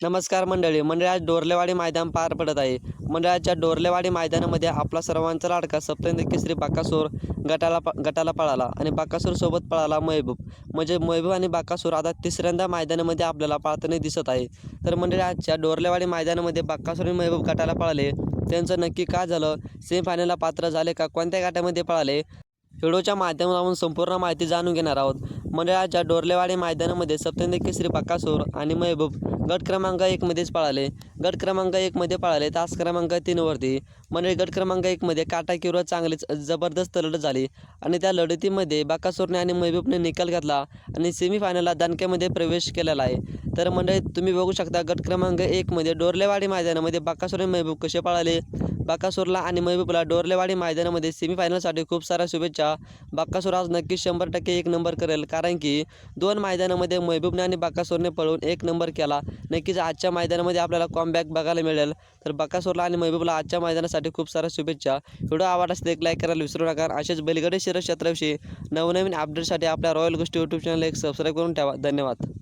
नमस्कार मंडळी मंडळी आज डोरलेवाडी मैदान पार पडत आहे. मंडळाच्या डोरलेवाडी मैदानामध्ये आपला सर्वांचा लाडका सप्तेंद्र केसरी बाकासूर गटाला प गटाला पळाला आणि बाकासूर सोबत पळाला महबूब. म्हणजे महबूब आणि बाकासूर आता तिसऱ्यांदा मैदानामध्ये आपल्याला पाळताना दिसत आहे. तर मंडळी आजच्या डोरलेवाडी मैदानामध्ये बाकासूर आणि महबूब गटाला पळाले. त्यांचं नक्की काय झालं? सेमीफायनलला पात्र झाले का? कोणत्या गटामध्ये पळाले? व्हिडिओच्या माध्यमातून संपूर्ण माहिती जाणून घेणार आहोत. मंडळाच्या डोरलेवाडी मैदानामध्ये सप्तहिंद केसरी बकासूर आणि महबूब गट क्रमांक एकमध्येच पळाले. गट क्रमांक एकमध्ये पळाले तास क्रमांक तीनवरती मंडळी गट क्रमांक एकमध्ये काटा किंवा चांगलीच जबरदस्त लढत झाली आणि त्या लढतीमध्ये बाकासूरने आणि महबूबने निकाल घातला आणि सेमीफायनलला दणक्यामध्ये प्रवेश केलेला आहे. तर मंडळी तुम्ही बघू शकता गट क्रमांक एकमध्ये डोरलेवाडी मैदानामध्ये बाकासूर आणि महबूब कसे पळाले? बाकासूरला आणि महबूबला डोरलेवाडी मैदानामध्ये सेमीफायनलसाठी खूप साऱ्या शुभेच्छा. बाकासूर आज नक्की शंभर टक्के एक नंबर करेल कारण की दोन मैदानामध्ये महबूबने आणि बाकासूरने पळून एक नंबर केला. नक्कीच आजच्या मैदानामध्ये आपल्याला कॉमबॅक बघायला मिळेल. तर बाकासूरला आणि महबूबला आजच्या मैदानासाठी खूप साऱ्या शुभेच्छा. व्हिडिओ असते एक लाईक करायला विसरू नका. असेच बैलगाडी शिरक्षेत्राविषयी नवनवीन अपडेटसाठी आपल्या रॉयल गोष्टी यूट्यूब चॅनल एक सबस्क्राईब करून ठेवा. धन्यवाद.